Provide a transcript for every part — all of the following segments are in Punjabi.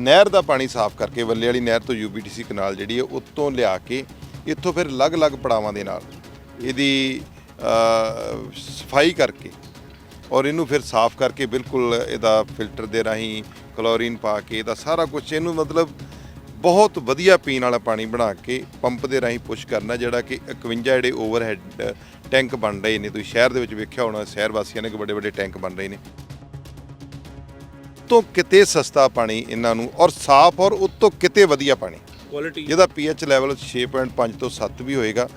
ਨਹਿਰ ਦਾ ਪਾਣੀ ਸਾਫ਼ ਕਰਕੇ ਵੱਲੇ ਵਾਲੀ ਨਹਿਰ ਤੋਂ ਯੂਬੀਟੀਸੀ ਕਨਾਲ ਜਿਹੜੀ ਹੈ ਉੱਤੋਂ ਲਿਆ ਕੇ ਇੱਥੋਂ ਫਿਰ ਅਲੱਗ-ਅਲੱਗ ਪੜਾਵਾਂ ਦੇ ਨਾਲ ਇਹਦੀ ਸਫ਼ਾਈ ਕਰਕੇ ਔਰ ਇਹਨੂੰ ਫਿਰ ਸਾਫ਼ ਕਰਕੇ ਬਿਲਕੁਲ ਇਹਦਾ ਫਿਲਟਰ ਦੇ ਰਾਹੀਂ ਕਲੋਰੀਨ ਪਾ ਕੇ ਇਹਦਾ ਸਾਰਾ ਕੁਝ ਇਹਨੂੰ ਮਤਲਬ ਬਹੁਤ ਵਧੀਆ ਪੀਣ ਵਾਲਾ ਪਾਣੀ ਬਣਾ ਕੇ ਪੰਪ ਦੇ ਰਾਹੀਂ ਪੁਸ਼ ਕਰਨਾ ਜਿਹੜਾ ਕਿ 51 ਜਿਹੜੇ ਓਵਰਹੈੱਡ ਟੈਂਕ ਬਣ ਰਹੇ ਨੇ। ਤੁਸੀਂ ਸ਼ਹਿਰ ਦੇ ਵਿੱਚ ਵੇਖਿਆ ਹੋਣਾ, ਸ਼ਹਿਰ ਵਾਸੀਆਂ ਨੇ ਕਿ ਵੱਡੇ ਵੱਡੇ ਟੈਂਕ ਬਣ ਰਹੇ ਨੇ। ਤੋਂ ਕਿਤੇ ਸਸਤਾ ਪਾਣੀ ਇਹਨਾਂ ਨੂੰ ਔਰ ਸਾਫ਼ ਔਰ ਉਤੋਂ ਕਿਤੇ ਵਧੀਆ ਪਾਣੀ। ਕੁਆਲਿਟੀ ਜਿਹਦਾ ਪੀਐਚ ਲੈਵਲ 6.5 ਤੋਂ 7 ਵੀ ਹੋਏਗਾ।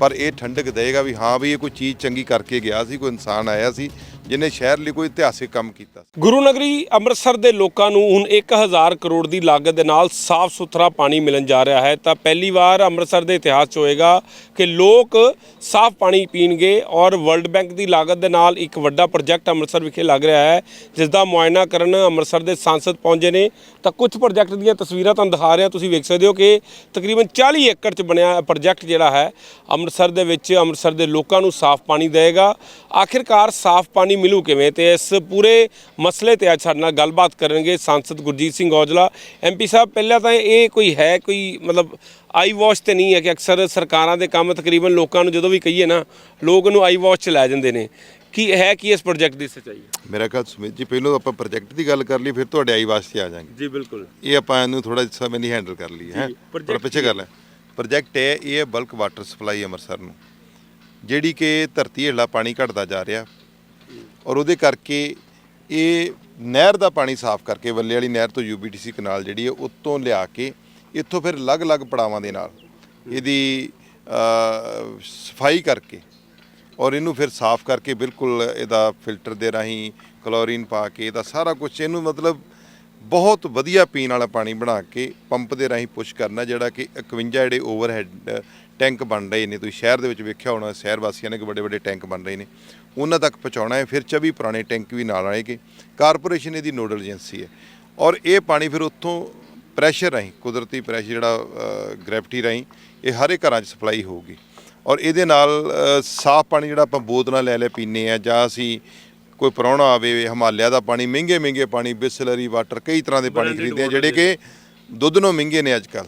ਪਰ ਇਹ ਠੰਡਕ ਦੇਗਾ ਵੀ ਹਾਂ ਵੀ ਇਹ ਕੋਈ ਚੀਜ਼ ਚੰਗੀ ਕਰਕੇ ਗਿਆ ਸੀ ਕੋਈ ਇਨਸਾਨ ਆਇਆ ਸੀ। ਜਿਹਨੇ ਸ਼ਹਿਰ ਲਈ ਕੋਈ ਇਤਿਹਾਸਿਕ ਕੰਮ ਕੀਤਾ ਗੁਰੂ ਨਗਰੀ ਅੰਮ੍ਰਿਤਸਰ ਦੇ ਲੋਕਾਂ ਨੂੰ ਹੁਣ 1000 ਕਰੋੜ ਦੀ ਲਾਗਤ ਦੇ ਨਾਲ ਸਾਫ਼ ਸੁਥਰਾ ਪਾਣੀ ਮਿਲਣ ਜਾ ਰਿਹਾ ਹੈ। ਤਾਂ ਪਹਿਲੀ ਵਾਰ ਅੰਮ੍ਰਿਤਸਰ ਦੇ ਇਤਿਹਾਸ 'ਚ ਹੋਏਗਾ ਕਿ ਲੋਕ ਸਾਫ਼ ਪਾਣੀ ਪੀਣਗੇ ਔਰ ਵਰਲਡ ਬੈਂਕ ਦੀ ਲਾਗਤ ਦੇ ਨਾਲ ਇੱਕ ਵੱਡਾ ਪ੍ਰੋਜੈਕਟ ਅੰਮ੍ਰਿਤਸਰ ਵਿਖੇ ਲੱਗ ਰਿਹਾ ਹੈ ਜਿਸ ਦਾ ਮੁਆਇਨਾ ਕਰਨ ਅੰਮ੍ਰਿਤਸਰ ਦੇ ਸੰਸਦ ਪਹੁੰਚੇ ਨੇ। ਤਾਂ ਕੁਝ ਪ੍ਰੋਜੈਕਟ ਦੀਆਂ ਤਸਵੀਰਾਂ ਤੁਹਾਨੂੰ ਦਿਖਾ ਰਿਹਾ, ਤੁਸੀਂ ਵੇਖ ਸਕਦੇ ਹੋ ਕਿ ਤਕਰੀਬਨ 40 ਏਕੜ 'ਚ ਬਣਿਆ ਪ੍ਰੋਜੈਕਟ ਜਿਹੜਾ ਹੈ, ਅੰਮ੍ਰਿਤਸਰ ਦੇ ਵਿੱਚ ਅੰਮ੍ਰਿਤਸਰ ਦੇ ਲੋਕਾਂ ਨੂੰ ਸਾਫ਼ ਪਾਣੀ ਦੇਵੇਗਾ। ਆਖਿਰਕਾਰ ਸਾਫ਼ ਪਾਣੀ ਮਿਲੂ ਕਿਵੇਂ? ਤੇ ਇਸ ਪੂਰੇ ਮਸਲੇ ਤੇ ਅੱਜ ਸਾਡੇ ਨਾਲ ਗੱਲਬਾਤ ਕਰਨਗੇ ਸੰਸਦ ਗੁਰਜੀਤ ਸਿੰਘ ਔਜਲਾ। ਐਮਪੀ ਸਾਹਿਬ ਪਹਿਲਾਂ ਤਾਂ ਇਹ ਕੋਈ ਹੈ ਕੋਈ ਮਤਲਬ ਆਈ ਵਾਸ਼ ਤੇ ਨਹੀਂ ਹੈ ਕਿ ਅਕਸਰ ਸਰਕਾਰਾਂ ਦੇ ਕੰਮ ਤਕਰੀਬਨ ਲੋਕਾਂ ਨੂੰ ਜਦੋਂ ਵੀ ਕਹੀਏ ਨਾ ਲੋਕ ਨੂੰ ਆਈ ਵਾਸ਼ ਚ ਲੈ ਜਾਂਦੇ ਨੇ। ਕੀ ਹੈ ਕੀ ਇਸ ਪ੍ਰੋਜੈਕਟ ਦੀ ਸੱਚਾਈ? ਮੇਰਾ ਖਿਆਲ ਸੁਮਿਤ ਜੀ ਪਹਿਲਾਂ ਆਪਾਂ ਪ੍ਰੋਜੈਕਟ ਦੀ ਗੱਲ ਕਰ ਲਈ ਫਿਰ ਤੁਹਾਡੇ ਆਈ ਵਾਸਤੇ ਆ ਜਾਾਂਗੇ। ਜੀ ਬਿਲਕੁਲ। ਇਹ ਆਪਾਂ ਇਹਨੂੰ ਥੋੜਾ ਸਮੇਂ ਦੀ ਹੈਂਡਲ ਕਰ ਲਈ ਹੈ? ਪਰ ਪਿੱਛੇ ਕਰ ਲੈ। ਪ੍ਰੋਜੈਕਟ ਹੈ ਇਹ ਹੈ ਬਲਕ ਵਾਟਰ ਸਪਲਾਈ ਅੰਮ੍ਰਿਤਸਰ ਨੂੰ। ਜਿਹੜੀ ਕਿ ਧਰਤੀ ਹੇਠਲਾ ਪਾਣੀ ਘਟਦਾ ਜਾ ਰਿਹਾ ਔਰ ਉਹਦੇ ਕਰਕੇ ਇਹ ਨਹਿਰ ਦਾ ਪਾਣੀ ਸਾਫ਼ ਕਰਕੇ ਵੱਲੇ ਵਾਲੀ ਨਹਿਰ ਤੋਂ ਯੂਬੀਟੀਸੀ ਕਨਾਲ ਜਿਹੜੀ ਹੈ ਉੱਤੋਂ ਲਿਆ ਕੇ ਇੱਥੋਂ ਫਿਰ ਅਲੱਗ-ਅਲੱਗ ਪੜਾਵਾਂ ਦੇ ਨਾਲ ਇਹਦੀ ਸਫ਼ਾਈ ਕਰਕੇ ਔਰ ਇਹਨੂੰ ਫਿਰ ਸਾਫ਼ ਕਰਕੇ ਬਿਲਕੁਲ ਇਹਦਾ ਫਿਲਟਰ ਦੇ ਰਾਹੀਂ ਕਲੋਰੀਨ ਪਾ ਕੇ ਇਹਦਾ ਸਾਰਾ ਕੁਝ ਇਹਨੂੰ ਮਤਲਬ ਬਹੁਤ ਵਧੀਆ ਪੀਣ ਵਾਲਾ ਪਾਣੀ ਬਣਾ ਕੇ ਪੰਪ ਦੇ ਰਾਹੀਂ ਪੁਸ਼ ਕਰਨਾ ਜਿਹੜਾ ਕਿ 51 ਜਿਹੜੇ ਓਵਰਹੈੱਡ ਟੈਂਕ ਬਣ ਰਹੇ ਨੇ। ਤੁਸੀਂ ਸ਼ਹਿਰ ਦੇ ਵਿੱਚ ਵੇਖਿਆ ਹੋਣਾ, ਸ਼ਹਿਰ ਵਾਸੀਆਂ ਨੇ ਕਿ ਵੱਡੇ ਵੱਡੇ ਟੈਂਕ ਬਣ ਰਹੇ ਨੇ। ਉਹਨਾਂ ਤੱਕ ਪਹੁੰਚਾਉਣਾ ਹੈ ਫਿਰ 24 ਪੁਰਾਣੇ ਟੈਂਕ ਵੀ ਨਾਲ ਆਏਗੇ। ਕਾਰਪੋਰੇਸ਼ਨ ਇਹਦੀ ਨੋਡਲ ਏਜੰਸੀ ਹੈ। ਔਰ ਇਹ ਪਾਣੀ ਫਿਰ ਉੱਥੋਂ ਪ੍ਰੈਸ਼ਰ ਰਾਹੀਂ ਕੁਦਰਤੀ ਪ੍ਰੈਸ਼ਰ ਜਿਹੜਾ ਗ੍ਰੈਵਿਟੀ ਰਾਹੀਂ ਇਹ ਹਰੇ ਘਰਾਂ 'ਚ ਸਪਲਾਈ ਹੋਊਗੀ। ਔਰ ਇਹਦੇ ਨਾਲ ਸਾਫ਼ ਪਾਣੀ ਜਿਹੜਾ ਆਪਾਂ ਬੋਤਲਾਂ ਲੈ ਲੈ ਪੀਨੇ ਆ ਜਾਂ ਅਸੀਂ ਕੋਈ ਪ੍ਰਾਹੁਣਾ ਆਵੇ ਹਿਮਾਲਿਆ ਦਾ ਪਾਣੀ ਮਹਿੰਗੇ ਮਹਿੰਗੇ ਪਾਣੀ ਬਿਸਲਰੀ ਵਾਟਰ ਕਈ ਤਰ੍ਹਾਂ ਦੇ ਪਾਣੀ ਖਰੀਦਦੇ ਆ ਜਿਹੜੇ ਕਿ ਦੁੱਧ ਨੂੰ ਮਹਿੰਗੇ ਨੇ ਅੱਜ ਕੱਲ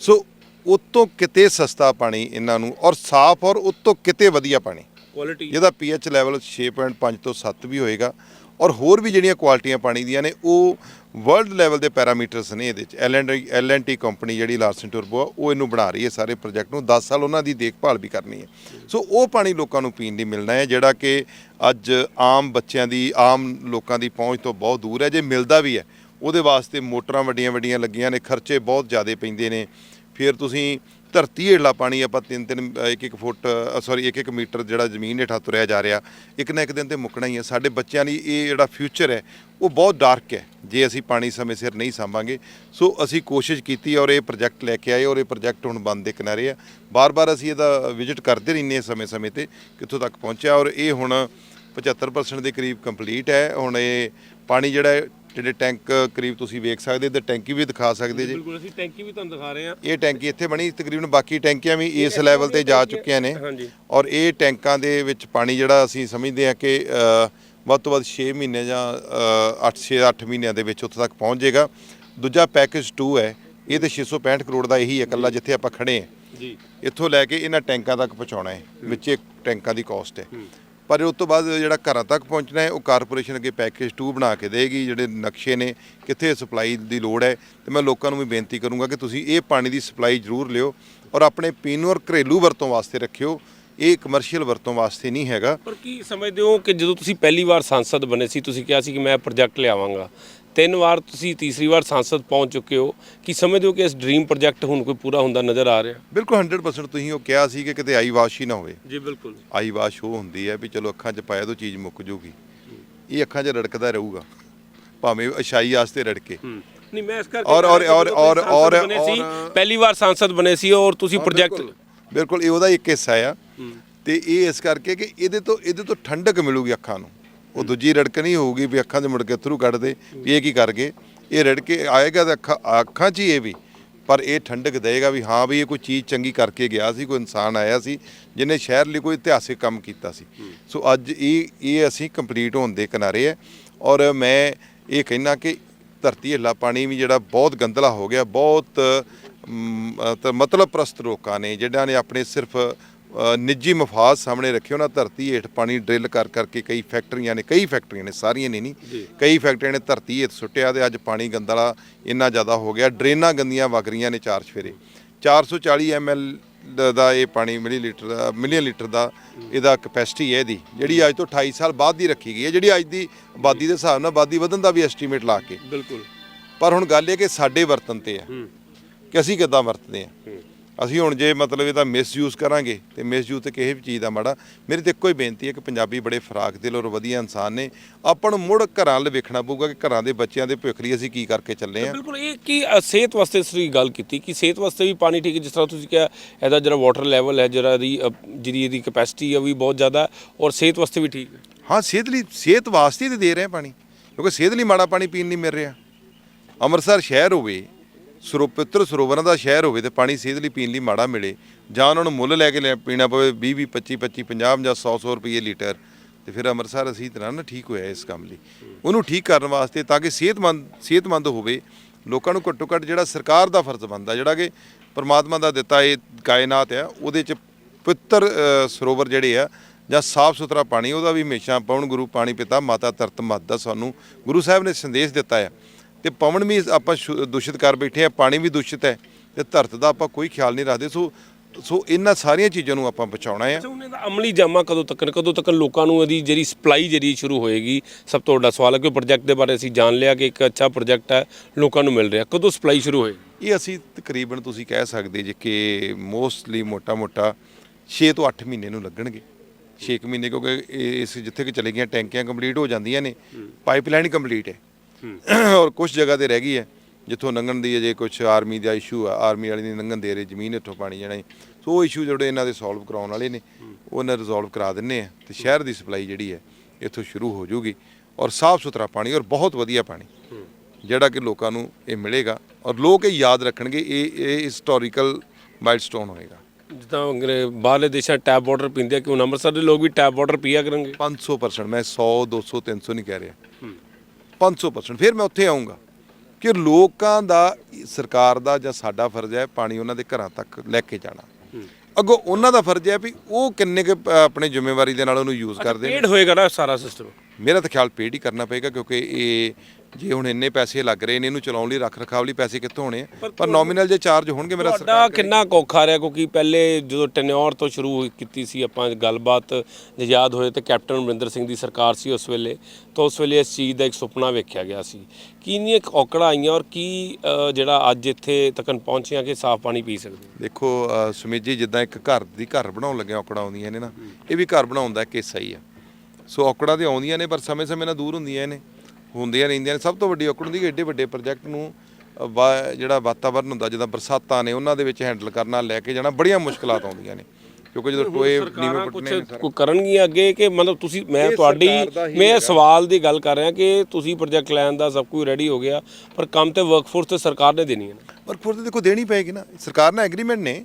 ਸੋ ਉਤੋਂ ਕਿਤੇ ਸਸਤਾ ਪਾਣੀ ਇਹਨਾਂ ਨੂੰ ਔਰ ਸਾਫ਼ ਔਰ ਉਤੋਂ ਕਿਤੇ ਵਧੀਆ ਪਾਣੀ। ਕੁਆਲਿਟੀ ਜਿਹਦਾ ਪੀਐਚ ਲੈਵਲ 6.5 ਤੋਂ 7 ਵੀ ਹੋਏਗਾ। ਔਰ ਹੋਰ ਵੀ ਜਿਹੜੀਆਂ ਕੁਆਲਿਟੀਆਂ ਪਾਣੀ ਦੀਆਂ ਨੇ, ਉਹ ਵਰਲਡ ਲੈਵਲ ਦੇ ਪੈਰਾਮੀਟਰਸ ਨੇ ਇਹਦੇ ਚ। ਐਲ ਐਨ ਟੀ ਕੰਪਨੀ ਜਿਹੜੀ ਲਾਰਸਨ ਟਰਬੋ ਆ, ਉਹ ਇਹਨੂੰ ਬਣਾ ਰਹੀ ਹੈ ਸਾਰੇ ਪ੍ਰੋਜੈਕਟ ਨੂੰ। 10 ਸਾਲ ਉਹਨਾਂ ਦੀ ਦੇਖਭਾਲ ਵੀ ਕਰਨੀ ਹੈ। ਸੋ ਉਹ ਪਾਣੀ ਲੋਕਾਂ ਨੂੰ ਪੀਣ ਲਈ ਮਿਲਣਾ ਹੈ, ਜਿਹੜਾ ਕਿ ਅੱਜ ਆਮ ਬੱਚਿਆਂ ਦੀ, ਆਮ ਲੋਕਾਂ ਦੀ ਪਹੁੰਚ ਤੋਂ ਬਹੁਤ ਦੂਰ ਹੈ। ਜੇ ਮਿਲਦਾ ਵੀ ਹੈ, ਉਹਦੇ ਵਾਸਤੇ ਮੋਟਰਾਂ ਵੱਡੀਆਂ ਵੱਡੀਆਂ ਲੱਗੀਆਂ ਨੇ, ਖਰਚੇ ਬਹੁਤ ਜ਼ਿਆਦਾ ਪੈਂਦੇ ਨੇ। ਫਿਰ ਤੁਸੀਂ ਧਰਤੀ ਹੇਠਲਾ ਪਾਣੀ ਆਪਾਂ ਤਿੰਨ ਤਿੰਨ ਅ, ਇੱਕ ਇੱਕ ਫੁੱਟ ਸੌਰੀ ਇੱਕ ਇੱਕ ਮੀਟਰ ਜਿਹੜਾ ਜ਼ਮੀਨ ਹੇਠਾਂ ਤੁਰਿਆ ਜਾ ਰਿਹਾ ਇੱਕ ਨਾ ਇੱਕ ਦਿਨ ਤੇ ਮੁੱਕਣਾ ਹੀ ਹੈ। ਸਾਡੇ ਬੱਚਿਆਂ ਲਈ ਇਹ ਜਿਹੜਾ ਫਿਊਚਰ ਹੈ ਉਹ ਬਹੁਤ ਡਾਰਕ ਹੈ ਜੇ ਅਸੀਂ ਪਾਣੀ ਸਮੇਂ ਸਿਰ ਨਹੀਂ ਸਾਂਭਾਂਗੇ। ਸੋ ਅਸੀਂ ਕੋਸ਼ਿਸ਼ ਕੀਤੀ ਔਰ ਇਹ ਪ੍ਰੋਜੈਕਟ ਲੈ ਕੇ ਆਏ ਔਰ ਇਹ ਪ੍ਰੋਜੈਕਟ ਹੁਣ ਬੰਦ ਦੇ ਕਿਨਾਰੇ ਆ। ਬਾਰ-ਬਾਰ ਅਸੀਂ ਇਹਦਾ ਵਿਜ਼ਿਟ ਕਰਦੇ ਰਹਿੰਦੇ ਹਾਂ ਸਮੇਂ-ਸਮੇਂ ਤੇ ਕਿੱਥੋਂ ਤੱਕ ਪਹੁੰਚਿਆ। ਔਰ ਇਹ ਹੁਣ 75% ਦੇ ਕਰੀਬ ਕੰਪਲੀਟ ਹੈ। ਹੁਣ ਇਹ ਪਾਣੀ ਜਿਹੜਾ ਜਿਹੜੇ ਟੈਂਕ ਕਰੀਬ ਤੁਸੀਂ ਵੇਖ ਸਕਦੇ ਤੇ ਟੈਂਕੀ ਵੀ ਦਿਖਾ ਸਕਦੇ ਜੀ। ਬਿਲਕੁਲ ਅਸੀਂ ਟੈਂਕੀ ਵੀ ਤੁਹਾਨੂੰ ਦਿਖਾ ਰਹੇ ਹਾਂ। ਇਹ ਟੈਂਕੀ ਇੱਥੇ ਬਣੀ ਤਕਰੀਬਨ ਬਾਕੀ ਟੈਂਕੀਆਂ ਵੀ ਇਸ ਲੈਵਲ ਤੇ ਜਾ ਚੁੱਕੀਆਂ ਨੇ। ਔਰ ਇਹ ਟੈਂਕਾਂ ਦੇ ਵਿੱਚ ਪਾਣੀ ਜਿਹੜਾ ਅਸੀਂ ਸਮਝਦੇ ਹਾਂ ਕਿ ਵੱਧ ਤੋਂ ਵੱਧ 6 ਮਹੀਨੇ ਜਾਂ 8 6 8 ਮਹੀਨਿਆਂ ਦੇ ਵਿੱਚ ਉੱਥੇ ਤੱਕ ਪਹੁੰਚ ਜਾਏਗਾ। ਦੂਜਾ ਪੈਕੇਜ 2 ਹੈ ਇਹ ਤੇ 665 ਕਰੋੜ ਦਾ ਇਹੀ ਹੈ ਇਕੱਲਾ ਜਿੱਥੇ ਆਪਾਂ ਖੜੇ ਹਾਂ। ਜੀ। ਇੱਥੋਂ ਲੈ ਕੇ ਇਹਨਾਂ ਟੈਂਕਾਂ ਤੱਕ ਪਹੁੰਚਾਉਣਾ ਹੈ ਵਿੱਚ ਇੱਕ ਟੈਂਕਾਂ ਦੀ ਕਾਸਟ ਹੈ। ਪਰ ਉਸ ਤੋਂ ਬਾਅਦ ਜਿਹੜਾ ਘਰਾਂ ਤੱਕ ਪਹੁੰਚਣਾ ਹੈ, ਉਹ ਕਾਰਪੋਰੇਸ਼ਨ ਅੱਗੇ ਪੈਕੇਜ 2 ਬਣਾ ਕੇ ਦੇਗੀ, ਜਿਹੜੇ ਨਕਸ਼ੇ ਨੇ, ਕਿੱਥੇ ਸਪਲਾਈ ਦੀ ਲੋੜ ਹੈ, ਤੇ ਮੈਂ ਲੋਕਾਂ ਨੂੰ ਵੀ ਬੇਨਤੀ ਕਰੂੰਗਾ ਕਿ ਤੁਸੀਂ ਇਹ ਪਾਣੀ ਦੀ ਸਪਲਾਈ ਜ਼ਰੂਰ ਲਿਓ ਔਰ ਆਪਣੇ ਪੀਣ ਔਰ ਘਰੇਲੂ ਵਰਤੋਂ ਵਾਸਤੇ ਰੱਖਿਓ। ਇਹ ਕਮਰਸ਼ੀਅਲ ਵਰਤੋਂ ਵਾਸਤੇ ਨਹੀਂ ਹੈਗਾ। ਪਰ ਕੀ ਸਮਝਦੇ ਹੋ ਕਿ ਜਦੋਂ ਤੁਸੀਂ ਪਹਿਲੀ ਵਾਰ ਸੰਸਦ ਬਣੇ ਸੀ, ਤੁਸੀਂ ਕਿਹਾ ਸੀ ਕਿ ਮੈਂ ਪ੍ਰੋਜੈਕਟ ਲਿਆਵਾਂਗਾ ਤਿੰਨ ਵਾਰ ਤੁਸੀਂ ਤੀਸਰੀ ਵਾਰ ਸੰਸਦ ਪਹੁੰਚ ਚੁੱਕੇ ਹੋ ਕੀ ਸਮਝਦੇ ਹੋ ਕਿ ਇਸ ਡ੍ਰੀਮ ਪ੍ਰੋਜੈਕਟ ਹੁਣ ਕੋਈ ਪੂਰਾ ਹੁੰਦਾ ਨਜ਼ਰ ਆ ਰਿਹਾ? ਬਿਲਕੁਲ 100% ਤੁਸੀਂ ਉਹ ਕਿਹਾ ਸੀ ਕਿ ਕਿਤੇ ਆਈ ਵਾਸ਼ ਹੀ ਨਾ ਹੋਵੇ। ਜੀ ਬਿਲਕੁਲ। ਆਈ ਵਾਸ਼ ਉਹ ਹੁੰਦੀ ਹੈ ਵੀ ਚਲੋ ਅੱਖਾਂ 'ਚ ਪਾਇਆ ਤਾਂ ਚੀਜ਼ ਮੁੱਕ ਜੂਗੀ। ਇਹ ਅੱਖਾਂ 'ਚ ਰੜਕਦਾ ਰਹੂਗਾ ਭਾਵੇਂ ਅਛਾਈ ਵਾਸਤੇ ਰੜਕੇ। ਨਹੀਂ ਮੈਂ ਇਸ ਕਰਕੇ ਔਰ- ਔਰ- ਔਰ- ਔਰ- ਔਰ- ਪਹਿਲੀ ਵਾਰ ਸੰਸਦ ਬਣੇ ਸੀ ਔਰ ਤੁਸੀਂ ਪ੍ਰੋਜੈਕਟ ਬਿਲਕੁਲ। ਬਿਲਕੁਲ ਇਹ ਉਹਦਾ ਇੱਕ ਹਿੱਸਾ ਆ। ਤੇ ਇਹ ਇਸ ਕਰਕੇ ਕਿ ਇਹਦੇ ਤੋਂ ਇਹਦੇ ਤੋਂ ਠੰਡਕ ਮਿਲੂਗੀ ਅੱਖਾਂ ਨੂੰ। ਉਹ ਦੂਜੀ ਰੜਕ ਨਹੀਂ ਹੋਊਗੀ ਵੀ ਅੱਖਾਂ 'ਚ ਮੁੜ ਕੇ ਥਰੂ ਕੱਢ ਦੇ ਵੀ ਇਹ ਕੀ ਕਰ ਗਏ। ਇਹ ਰੜ ਕੇ ਆਏਗਾ ਤਾਂ ਅੱਖਾਂ ਅੱਖਾਂ 'ਚ ਹੀ ਇਹ ਵੀ। ਪਰ ਇਹ ਠੰਡਕ ਦੇਗਾ ਵੀ ਹਾਂ ਵੀ ਇਹ ਕੋਈ ਚੀਜ਼ ਚੰਗੀ ਕਰਕੇ ਗਿਆ ਸੀ, ਕੋਈ ਇਨਸਾਨ ਆਇਆ ਸੀ, ਜਿਹਨੇ ਸ਼ਹਿਰ ਲਈ ਕੋਈ ਇਤਿਹਾਸਿਕ ਕੰਮ ਕੀਤਾ ਸੀ। ਸੋ ਅੱਜ ਇਹ ਇਹ ਅਸੀਂ ਕੰਪਲੀਟ ਹੋਣ ਦੇ ਕਿਨਾਰੇ ਹੈ ਔਰ ਮੈਂ ਇਹ ਕਹਿਣਾ ਕਿ ਧਰਤੀ ਹੇਠਲਾ ਪਾਣੀ ਵੀ ਜਿਹੜਾ ਬਹੁਤ ਗੰਦਲਾ ਹੋ ਗਿਆ, ਬਹੁਤ ਮਤਲਬ ਪ੍ਰਸਤ ਲੋਕਾਂ ਨੇ ਜਿਹੜਿਆਂ ਨੇ ਆਪਣੇ ਸਿਰਫ ਨਿੱਜੀ ਮਫਾਦ ਸਾਹਮਣੇ ਰੱਖੇ ਉਹਨਾਂ ਧਰਤੀ ਹੇਠ ਪਾਣੀ ਡਰਿੱਲ ਕਰ ਕਰਕੇ ਕਈ ਫੈਕਟਰੀਆਂ ਨੇ ਕਈ ਫੈਕਟਰੀਆਂ ਨੇ ਸਾਰੀਆਂ ਨੇ ਨਹੀਂ। ਕਈ ਫੈਕਟਰੀਆਂ ਨੇ ਧਰਤੀ ਹੇਠ ਸੁੱਟਿਆ ਤੇ ਅੱਜ ਪਾਣੀ ਗੰਦਲਾ ਇੰਨਾ ਜ਼ਿਆਦਾ ਹੋ ਗਿਆ ਡਰੇਨਾਂ ਗੰਦੀਆਂ ਵਗ ਰਹੀਆਂ ਨੇ ਚਾਰ ਸਫੇਰੇ 440 ਐਮਐਲ ਦਾ ਇਹ ਪਾਣੀ ਮਿਲੀ ਲੀਟਰ ਦਾ ਮਿਲੀਅਨ ਲੀਟਰ ਦਾ ਇਹਦਾ ਕਪੈਸਿਟੀ ਹੈ ਇਹਦੀ ਜਿਹੜੀ ਅੱਜ ਤੋਂ 28 ਸਾਲ ਬਾਅਦ ਦੀ ਰੱਖੀ ਗਈ ਹੈ ਜਿਹੜੀ ਅੱਜ ਦੀ ਆਬਾਦੀ ਦੇ ਹਿਸਾਬ ਨਾਲ ਆਬਾਦੀ ਵਧਣ ਦਾ ਵੀ ਐਸਟੀਮੇਟ ਲਾ ਕੇ। ਬਿਲਕੁਲ। ਪਰ ਹੁਣ ਗੱਲ ਇਹ ਕਿ ਸਾਡੇ ਵਰਤਨ ਤੇ ਆ ਹੂੰ। ਕਿ ਅਸੀਂ ਕਿੱਦਾਂ ਵਰਤਦੇ ਆ ਹੂੰ। ਅਸੀਂ ਹੁਣ ਜੇ ਮਤਲਬ ਇਹਦਾ ਮਿਸਯੂਜ਼ ਕਰਾਂਗੇ ਤੇ ਮਿਸਯੂਜ਼ ਤੇ ਕਿਸੇ ਵੀ ਚੀਜ਼ ਦਾ ਮਾੜਾ ਮੇਰੀ ਤੇ ਇੱਕੋ ਹੀ ਬੇਨਤੀ ਹੈ ਕਿ ਪੰਜਾਬੀ ਬੜੇ ਫਰਾਕ ਦਿਲ ਔਰ ਵਧੀਆ ਇਨਸਾਨ ਨੇ। ਆਪਾਂ ਨੂੰ ਮੁੜ ਘਰਾਂ ਵੱਲ ਵੇਖਣਾ ਪਊਗਾ ਕਿ ਘਰਾਂ ਦੇ ਬੱਚਿਆਂ ਦੇ ਭਵਿੱਖ ਲਈ ਅਸੀਂ ਕੀ ਕਰਕੇ ਚੱਲੇ ਆ ਬਿਲਕੁਲ ਇਹ ਕੀ ਸਿਹਤ ਵਾਸਤੇ ਸਰੀ ਗੱਲ ਕੀਤੀ ਕਿ ਸਿਹਤ ਵਾਸਤੇ ਵੀ ਪਾਣੀ ਠੀਕ ਹੈ ਜਿਸ ਤਰ੍ਹਾਂ ਤੁਸੀਂ ਕਿਹਾ ਇਹਦਾ ਜਿਹੜਾ ਵਾਟਰ ਲੈਵਲ ਹੈ ਜਿਹੜਾ ਦੀ ਜਿਹੜੀ ਇਹਦੀ ਕਪੈਸਿਟੀ ਹੈ ਉਹ ਵੀ ਬਹੁਤ ਜ਼ਿਆਦਾ ਹੈ ਔਰ ਸਿਹਤ ਵਾਸਤੇ ਵੀ ਠੀਕ ਹੈ। ਹਾਂ ਸਿਹਤ ਲਈ ਸਿਹਤ ਵਾਸਤੇ ਤੇ ਦੇ ਰਹੇ ਆ ਪਾਣੀ ਕਿਉਂਕਿ ਸਿਹਤ ਲਈ ਮਾੜਾ ਪਾਣੀ ਪੀਣ ਨਹੀਂ ਮਿਲ ਰਿਹਾ। ਅੰਮ੍ਰਿਤਸਰ ਸ਼ਹਿਰ ਹੋਵੇ ਸਰੋ ਪਵਿੱਤਰ ਸਰੋਵਰਾਂ ਦਾ ਸ਼ਹਿਰ ਹੋਵੇ ਤੇ ਪਾਣੀ ਸਿਹਤ ਲਈ ਪੀਣ ਲਈ ਮਾੜਾ ਮਿਲੇ ਜਾਂ ਉਹਨਾਂ ਨੂੰ ਮੁੱਲ ਲੈ ਕੇ ਲੈ- ਪੀਣਾ ਪਵੇ 20 20 25 25 50 ਜਾਂ 100 100 ਰੁਪਏ ਲੀਟਰ ਤੇ ਫਿਰ ਅੰਮ੍ਰਿਤਸਰ ਅਸੀਂ ਤਰ੍ਹਾਂ ਨਾ ਠੀਕ ਹੋਇਆ ਇਸ ਕੰਮ ਲਈ। ਉਹਨੂੰ ਠੀਕ ਕਰਨ ਵਾਸਤੇ ਤਾਂ ਕਿ ਸਿਹਤਮੰਦ ਸਿਹਤਮੰਦ ਹੋਵੇ। ਲੋਕਾਂ ਨੂੰ ਘੱਟੋ ਘੱਟ ਜਿਹੜਾ ਸਰਕਾਰ ਦਾ ਫਰਜ਼ ਬਣਦਾ ਜਿਹੜਾ ਕਿ ਪਰਮਾਤਮਾ ਦਾ ਦਿੱਤਾ ਇਹ ਕਾਇਨਾਤ ਆ ਉਹਦੇ ਚ ਪਵਿੱਤਰ ਅ, ਸਰੋਵਰ ਜਿਹੜੇ ਆ ਜਾਂ ਸਾਫ਼ ਸੁਥਰਾ ਪਾਣੀ ਉਹਦਾ ਵੀ ਹਮੇਸ਼ਾ ਪਾਉਣ ਗੁਰੂ ਪਾਣੀ ਪਿਤਾ ਮਾਤਾ ਧਰਤ ਮੱਤ ਦਾ ਸਾਨੂੰ ਗੁਰੂ ਸਾਹਿਬ ਨੇ ਸੰਦੇਸ਼ ਦਿੱਤਾ ਹੈ ਤੇ ਪਵਨ ਵੀ ਆਪਾਂ ਦੂਸ਼ਿਤ ਕਰ ਬੈਠੇ ਆ ਪਾਣੀ ਵੀ ਦੂਸ਼ਿਤ ਹੈ ਤੇ ਧਰਤ ਦਾ ਆਪਾਂ ਕੋਈ ਖਿਆਲ ਨਹੀਂ ਰੱਖਦੇ ਸੋ ਸੋ ਇਹਨਾਂ ਸਾਰੀਆਂ ਚੀਜ਼ਾਂ ਨੂੰ ਆਪਾਂ ਬਚਾਉਣਾ ਹੈ। ਹੁਣ ਇਹਦਾ ਅਮਲੀ ਜਾਮਾ ਕਦੋਂ ਤੱਕ ਕਦੋਂ ਤੱਕ ਲੋਕਾਂ ਨੂੰ ਇਹਦੀ ਜਿਹੜੀ ਸਪਲਾਈ ਜਿਹੜੀ ਸ਼ੁਰੂ ਹੋਏਗੀ ਸਭ ਤੋਂ ਵੱਡਾ ਸਵਾਲ ਹੈ ਕਿ ਪ੍ਰੋਜੈਕਟ ਦੇ ਬਾਰੇ ਅਸੀਂ ਜਾਣ ਲਿਆ ਕਿ ਇੱਕ ਅੱਛਾ ਪ੍ਰੋਜੈਕਟ ਹੈ ਲੋਕਾਂ ਨੂੰ ਮਿਲ ਰਿਹਾ ਕਦੋਂ ਸਪਲਾਈ ਸ਼ੁਰੂ ਹੋਏਗੀ? ਇਹ ਅਸੀਂ ਤਕਰੀਬਨ ਤੁਸੀਂ ਕਹਿ ਸਕਦੇ ਜੇ ਕਿ ਮੋਸਟਲੀ ਮੋਟਾ-ਮੋਟਾ 6 ਤੋਂ 8 ਮਹੀਨੇ ਨੂੰ ਲੱਗਣਗੇ। 6 ਮਹੀਨੇ ਕਿਉਂਕਿ ਇਸ ਜਿੱਥੇ ਕਿ ਚਲੇ ਗਈਆਂ ਟੈਂਕੀਆਂ ਕੰਪਲੀਟ ਹੋ ਜਾਂਦੀਆਂ ਨੇ ਪਾਈਪਲਾਈਨ ਕੰਪਲੀਟ ਹੈ। ਔਰ ਕੁਝ ਜਗ੍ਹਾ ਤੇ ਰਹਿ ਗਈ ਹੈ ਜਿੱਥੋਂ ਲੰਘਣ ਦੀ ਅਜੇ ਕੁਝ ਆਰਮੀ ਦਾ ਇਸ਼ੂ ਆ ਆਰਮੀ ਵਾਲੇ ਨਹੀਂ ਲੰਘਣ ਦੇ ਰਹੇ ਜ਼ਮੀਨ ਇੱਥੋਂ ਪਾਣੀ ਜਾਣਾ। ਸੋ ਉਹ ਇਸ਼ੂ ਜਿਹੜੇ ਇਹਨਾਂ ਦੇ ਸੋਲਵ ਕਰਾਉਣ ਵਾਲੇ ਨੇ ਉਹ ਇਹਨਾਂ ਰਿਜ਼ੋਲਵ ਕਰਾ ਦਿੰਨੇ ਆ ਤੇ ਸ਼ਹਿਰ ਦੀ ਸਪਲਾਈ ਜਿਹੜੀ ਹੈ ਇੱਥੋਂ ਸ਼ੁਰੂ ਹੋ ਜਾਊਗੀ ਔਰ ਸਾਫ਼ ਸੁਥਰਾ ਪਾਣੀ ਔਰ ਬਹੁਤ ਵਧੀਆ ਪਾਣੀ ਜਿਹੜਾ ਕਿ ਲੋਕਾਂ ਨੂੰ ਇਹ ਮਿਲੇਗਾ ਔਰ ਲੋਕ ਇਹ ਯਾਦ ਰੱਖਣਗੇ ਇਹ ਇਹ ਹਿਸਟੋਰੀਕਲ ਮਾਈਲਸਟੋਨ ਹੋਏਗਾ। ਜਿੱਦਾਂ ਅੰਗਰੇ ਬਾਹਰਲੇ ਦੇਸ਼ਾਂ ਟੈਪ ਵਾਟਰ ਪੀਂਦੇ ਆ ਕਿ ਹੁਣ ਅੰਮ੍ਰਿਤਸਰ ਦੇ ਲੋਕ ਵੀ ਟੈਪ ਵਾਟਰ ਪੀਆ ਕਰਨਗੇ? 500% ਮੈਂ 100 200 300 ਨਹੀਂ ਕਹਿ ਰਿਹਾ। 500% ਫਿਰ ਮੈਂ ਉੱਥੇ ਆਉਂਗਾ ਕਿ ਲੋਕਾਂ ਦਾ ਸਰਕਾਰ ਦਾ ਜਾਂ ਸਾਡਾ ਫਰਜ਼ ਹੈ ਪਾਣੀ ਉਹਨਾਂ ਦੇ ਘਰਾਂ ਤੱਕ ਲੈ ਕੇ ਜਾਣਾ। ਅੱਗੋਂ ਉਹਨਾਂ ਦਾ ਫਰਜ਼ ਹੈ ਵੀ ਉਹ ਕਿੰਨੇ ਕੁ ਆਪਣੇ ਜ਼ਿੰਮੇਵਾਰੀ ਦੇ ਨਾਲ ਉਹਨੂੰ ਯੂਜ਼ ਕਰਦੇ ਨੇ। ਪੇਡ ਹੋਏਗਾ ਨਾ ਸਾਰਾ ਸਿਸਟਮ ਮੇਰਾ ਤਾਂ ਖਿਆਲ ਪੇਡ ਹੀ ਕਰਨਾ ਪਏਗਾ ਕਿਉਂਕਿ ਇਹ ਜੇ ਹੁਣ ਇੰਨੇ ਪੈਸੇ ਲੱਗ ਰਹੇ ਨੇ ਇਹਨੂੰ ਚਲਾਉਣ ਲਈ ਰੱਖ ਰਖਾਵ ਲਈ ਪੈਸੇ ਕਿੱਥੋਂ ਹੋਣੇ ਆ? ਪਰ ਨੋਮੀਨਲ ਜੇ ਚਾਰਜ ਹੋਣਗੇ ਮੇਰਾ ਤੁਹਾਡਾ ਕਿੰਨਾ ਕੁ ਔਖਾ ਰਿਹਾ ਕਿਉਂਕਿ ਪਹਿਲੇ ਜਦੋਂ ਟੈਨਿਓਰ ਤੋਂ ਸ਼ੁਰੂ ਹੋਈ- ਕੀਤੀ ਸੀ ਆਪਾਂ ਗੱਲਬਾਤ ਜੇ ਯਾਦ ਹੋਏ ਤੇ ਕੈਪਟਨ ਅਮਰਿੰਦਰ ਸਿੰਘ ਦੀ ਸਰਕਾਰ ਸੀ ਉਸ ਵੇਲੇ ਤਾਂ ਉਸ ਵੇਲੇ ਇਸ ਚੀਜ਼ ਦਾ ਇੱਕ ਸੁਪਨਾ ਵੇਖਿਆ ਗਿਆ ਸੀ ਕਿੰਨੀਆਂ ਕੁ ਔਕੜਾਂ ਆਈਆਂ ਔਰ ਕੀ ਅ, ਜਿਹੜਾ ਅੱਜ ਇੱਥੇ ਤੱਕਨ ਪਹੁੰਚਿਆ ਕਿ ਸਾਫ਼ ਪਾਣੀ ਪੀ ਸਕਦੇ ਹਾਂ? ਦੇਖੋ ਅ, ਸੁਮੀਤ ਜੀ ਜਿੱਦਾਂ ਇੱਕ ਘਰ ਦੀ ਘਰ ਬਣਾਉਣ ਲੱਗਿਆ ਔਕੜਾਂ ਆਉਂਦੀਆਂ ਨੇ ਨਾ ਇਹ ਵੀ ਘਰ ਬਣਾਉਣ ਦਾ ਇੱਕ ਹਿੱਸਾ ਹੀ ਆ ਸੋ ਔਕੜਾਂ ਤੇ ਆਉਂਦੀਆਂ ਨੇ ਪਰ ਸਮੇਂ-ਸਮੇਂ ਨਾਲ ਦੂਰ ਹੁੰਦੀਆਂ ਨੇ ਹੁੰਦੀਆਂ ਰਹਿੰਦੀਆਂ ਨੇ। ਸਭ ਤੋਂ ਵੱਡੀ ਔਕੜ ਹੁੰਦੀ ਕਿ ਏਡੇ ਵੱਡੇ ਪ੍ਰੋਜੈਕਟ ਨੂੰ ਜਿਹੜਾ ਵਾਤਾਵਰਨ ਹੁੰਦਾ ਜਿੱਦਾਂ ਬਰਸਾਤਾਂ ਨੇ ਉਹਨਾਂ ਦੇ ਵਿੱਚ ਹੈਂਡਲ ਕਰਨਾ ਲੈ ਕੇ ਜਾਣਾ ਬੜੀਆਂ ਮੁਸ਼ਕਲਾਂ ਆਉਂਦੀਆਂ ਨੇ। ਕਿਉਂਕਿ ਜਦੋਂ ਟੋਏ ਨੀਵੇਂ ਸਰਕਾਰਾਂ ਪੁੱਟਣੇ ਨੇ ਕੁਝ ਕਰਨਗੀਆਂ ਅੱਗੇ ਕਿ ਮਤਲਬ ਤੁਸੀਂ ਮੈਂ ਤੁਹਾਡੀ ਹੀ ਮੈਂ। ਸਵਾਲ ਦੀ ਗੱਲ ਕਰ ਰਿਹਾ ਕਿ ਤੁਸੀਂ ਪ੍ਰੋਜੈਕਟ ਲੈਣ ਦਾ ਸਭ ਕੁਝ ਰੈਡੀ ਹੋ ਗਿਆ ਪਰ ਕੰਮ ਤੇ ਵਰਕਫੋਰਸ ਤੇ ਸਰਕਾਰ ਨੇ ਦੇਣੀ ਹੈ ਫਿਰ ਤਾਂ ਦੇਖੋ ਦੇਣੀ ਪਏਗੀ ਨਾ। ਸਰਕਾਰ ਨਾਲ ਐਗਰੀਮੈਂਟ ਨੇ।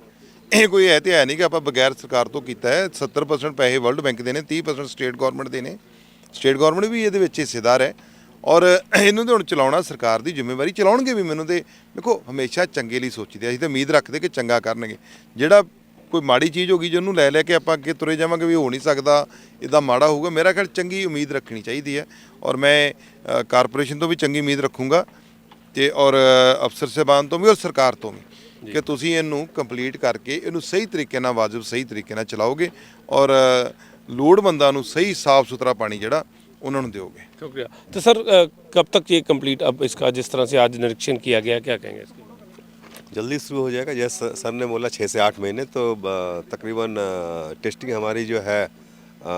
ਇਹ ਕੋਈ ਐ ਤੇ ਹੈ ਨਹੀਂ ਕਿ ਆਪਾਂ ਬਗੈਰ ਸਰਕਾਰ ਤੋਂ ਕੀਤਾ ਹੈ। 70% ਪੈਸੇ ਵਰਲਡ ਬੈਂਕ ਦੇ ਨੇ 30% ਸਟੇਟ ਗਵਰਨਮੈਂਟ ਦੇ ਨੇ। ਸਟੇਟ ਗਵਰਨਮੈਂਟ ਵੀ ਇਹਦੇ ਵਿੱਚ ਹਿੱਸੇਦਾਰ ਹੈ। ਔਰ ਇਹਨੂੰ ਤੇ ਹੁਣ ਚਲਾਉਣਾ ਸਰਕਾਰ ਦੀ ਜ਼ਿੰਮੇਵਾਰੀ ਚਲਾਉਣਗੇ ਵੀ ਮੈਨੂੰ ਤੇ। ਦੇਖੋ ਹਮੇਸ਼ਾ ਚੰਗੇ ਲਈ ਸੋਚੀਦੇ ਅਸੀਂ ਤਾਂ ਉਮੀਦ ਰੱਖਦੇ ਕਿ ਚੰਗਾ ਕਰਨਗੇ। ਜਿਹੜਾ ਕੋਈ ਮਾੜੀ ਚੀਜ਼ ਹੋ ਗਈ ਜਿਹਨੂੰ ਲੈ ਲੈ ਕੇ ਆਪਾਂ ਅੱਗੇ ਤੁਰੇ ਜਾਵਾਂਗੇ ਵੀ ਹੋ ਨਹੀਂ ਸਕਦਾ ਇਦਾਂ ਮਾੜਾ ਹੋਊਗਾ। ਮੇਰਾ ਖਿਆਲ ਚੰਗੀ ਉਮੀਦ ਰੱਖਣੀ ਚਾਹੀਦੀ ਹੈ। ਔਰ ਮੈਂ ਕਾਰਪੋਰੇਸ਼ਨ ਤੋਂ ਵੀ ਚੰਗੀ ਉਮੀਦ ਰੱਖੂੰਗਾ ਤੇ ਔਰ ਅਫਸਰ ਸਾਹਿਬਾਨ ਤੋਂ ਵੀ ਔਰ ਸਰਕਾਰ ਤੋਂ ਵੀ ਕਿ ਤੁਸੀਂ ਇਹਨੂੰ ਕੰਪਲੀਟ ਕਰਕੇ ਇਹਨੂੰ ਸਹੀ ਤਰੀਕੇ ਨਾਲ ਵਾਜਬ ਸਹੀ ਤਰੀਕੇ ਨਾਲ ਚਲਾਓਗੇ। ਔਰ ਲੋੜਵੰਦਾਂ ਨੂੰ ਸਹੀ ਸਾਫ਼ ਸੁਥਰਾ ਪਾਣੀ ਜਿਹੜਾ ਉਹਨਾਂ ਨੂੰ ਦਿਓਗੇ शुक्रिया तो सर अ, कब तक ये कंप्लीट अब इसका जिस तरह से आज निरीक्षण किया गया क्या कहेंगे इसके बारे में? जल्दी शुरू हो जाएगा जैसे सर ने बोला छः से आठ महीने तो ब- तकरीबन अ, टेस्टिंग हमारी जो है अ,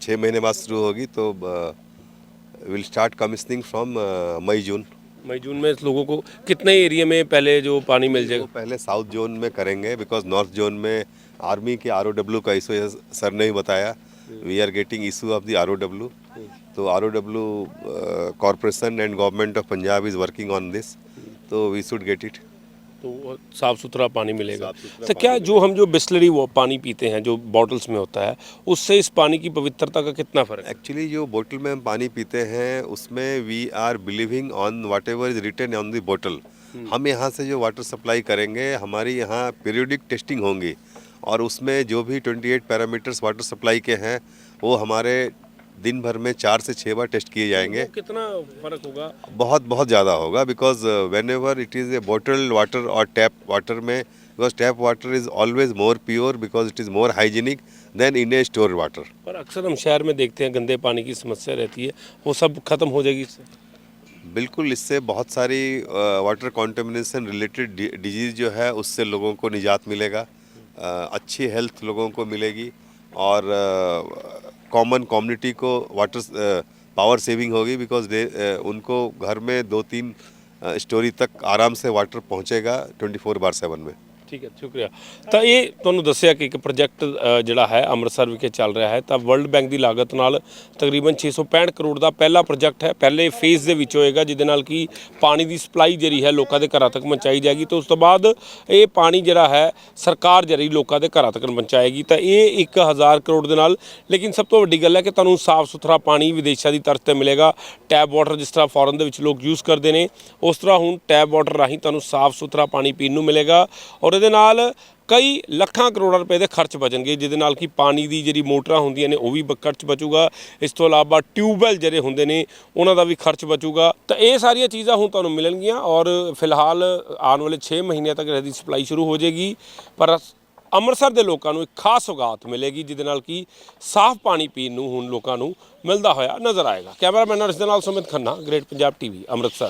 छः महीने बाद शुरू होगी तो will start commissioning from May June May June में इस लोगों को कितने एरिया में पहले जो पानी मिल वो जाएगा पहले साउथ जोन में करेंगे बिकॉज नॉर्थ जोन में आर्मी के आर का इशू है सर ने ही बताया we are getting issue of the R तो R O W corporation and government of Punjab is working on this तो वी शुड गेट इट तो साफ़ सुथरा पानी मिलेगा। तो क्या जो हम जो बिस्लरी वो पानी पीते हैं जो बॉटल्स में होता है उससे इस पानी की पवित्रता का कितना फ़र्क है? एक्चुअली जो बोतल में हम पानी पीते हैं उसमें we are believing on whatever is return on the बोतल हम यहाँ से जो वाटर सप्लाई करेंगे हमारी यहाँ पीरियोडिक टेस्टिंग होंगी। और उसमें जो भी 28 पैरामीटर्स वाटर सप्लाई के हैं वो हमारे दिन भर में चार से छः बार टेस्ट किए जाएँगे। वो कितना फ़र्क होगा? बहुत बहुत ज़्यादा होगा because whenever it is a bottle water और टैप वाटर में because tap water is always more pure because it is more hygienic than in a store water पर अक्सर हम शहर में देखते हैं गंदे पानी की समस्या रहती है वो सब खत्म हो जाएगी इससे। बिल्कुल इससे बहुत सारी वाटर कॉन्टेमिनेशन रिलेटेड डिज़ीज़ जो है उससे लोगों को निजात मिलेगा अ, अच्छी हेल्थ लोगों को मिलेगी और कॉमन कम्युनिटी को वाटर पावर सेविंग होगी बिकॉज उनको घर में दो तीन स्टोरी तक आराम से वाटर पहुंचेगा 24 फोर बार सेवन में ਠੀਕ ਹੈ, ਸ਼ੁਕਰੀਆ। ਤਾਂ ਇਹ ਤੁਹਾਨੂੰ ਦੱਸਿਆ ਕਿ ਇੱਕ ਪ੍ਰੋਜੈਕਟ ਜਿਹੜਾ ਹੈ, ਅੰਮ੍ਰਿਤਸਰ ਵਿਖੇ ਚੱਲ ਰਿਹਾ ਹੈ। ਤਾਂ ਵਰਲਡ ਬੈਂਕ ਦੀ ਲਾਗਤ ਨਾਲ ਤਕਰੀਬਨ 665 ਕਰੋੜ ਦਾ ਪਹਿਲਾ ਪ੍ਰੋਜੈਕਟ ਹੈ। ਪਹਿਲੇ ਫੇਜ਼ ਦੇ ਵਿੱਚ ਹੋਏਗਾ, ਜਿਹਦੇ ਨਾਲ ਕਿ ਪਾਣੀ ਦੀ ਸਪਲਾਈ ਜਿਹੜੀ ਹੈ, ਲੋਕਾਂ ਦੇ ਘਰਾਂ ਤੱਕ ਪਹੁੰਚਾਈ ਜਾਏਗੀ। ਤੇ ਉਸ ਤੋਂ ਬਾਅਦ ਇਹ ਪਾਣੀ ਜਿਹੜਾ ਹੈ, ਸਰਕਾਰ ਜਿਹੜੀ ਲੋਕਾਂ ਦੇ ਘਰਾਂ ਤੱਕ ਪਹੁੰਚਾਏਗੀ। ਤਾਂ ਇਹ 1000 ਕਰੋੜ ਦੇ ਨਾਲ, ਲੇਕਿਨ ਸਭ ਤੋਂ ਵੱਡੀ ਗੱਲ ਹੈ ਕਿ ਤੁਹਾਨੂੰ ਸਾਫ਼ ਸੁਥਰਾ ਪਾਣੀ ਵਿਦੇਸ਼ਾਂ ਦੀ ਤਰਜ਼ ਤੇ ਮਿਲੇਗਾ। ਟੈਪ ਵਾਟਰ ਜਿਸ ਤਰ੍ਹਾਂ ਫੋਰਨ ਦੇ ਵਿੱਚ ਲੋਕ ਯੂਜ਼ ਕਰਦੇ ਨੇ, ਉਸ ਤਰ੍ਹਾਂ ਹੁਣ ਟੈਪ ਵਾਟਰ ਰਾਹੀਂ ਤੁਹਾਨੂੰ ਸਾਫ਼ ਸੁਥਰਾ ਪਾਣੀ ਪੀਣ ਨੂੰ ਮਿਲੇਗਾ। ਔਰ ਦੇ ਨਾਲ ਕਈ ਲੱਖਾਂ ਕਰੋੜਾਂ ਰੁਪਏ ਦੇ ਖਰਚ ਬਚਣਗੇ, ਜਿਹਦੇ ਨਾਲ ਕਿ ਪਾਣੀ ਦੀ ਜਿਹੜੀ ਮੋਟਰਾਂ ਹੁੰਦੀਆਂ ਨੇ, ਉਹ ਵੀ ਬ- ਖਰਚ ਬਚੂਗਾ। ਇਸ ਤੋਂ ਇਲਾਵਾ ਟਿਊਬਵੈਲ ਜਿਹੜੇ ਹੁੰਦੇ ਨੇ, ਉਹਨਾਂ ਦਾ ਵੀ ਖਰਚ ਬਚੂਗਾ। ਤਾਂ ਇਹ ਸਾਰੀਆਂ ਚੀਜ਼ਾਂ ਹੁਣ ਤੁਹਾਨੂੰ ਮਿਲਣਗੀਆਂ ਔਰ ਫਿਲਹਾਲ ਆਉਣ ਵਾਲੇ 6 ਮਹੀਨਿਆਂ ਤੱਕ ਇਹਦੀ ਸਪਲਾਈ ਸ਼ੁਰੂ ਹੋ ਜਾਏਗੀ। ਪਰ ਅੰਮ੍ਰਿਤਸਰ ਦੇ ਲੋਕਾਂ ਨੂੰ ਇੱਕ ਖਾਸ ਸੌਗਾਤ ਮਿਲੇਗੀ, ਜਿਹਦੇ ਨਾਲ ਕਿ ਸਾਫ਼ ਪਾਣੀ ਪੀਣ ਨੂੰ ਹੁਣ ਲੋਕਾਂ ਨੂੰ ਮਿਲਦਾ ਹੋਇਆ ਨਜ਼ਰ ਆਏਗਾ। ਕੈਮਰਾਮੈਨ ਨਾਲ ਇਸ ਦੇ ਨਾਲ ਸੁਮਿਤ ਖੰਨਾ, ਗ੍ਰੇਟ ਪੰਜਾਬ ਟੀਵੀ, ਅੰਮ੍ਰਿਤਸਰ।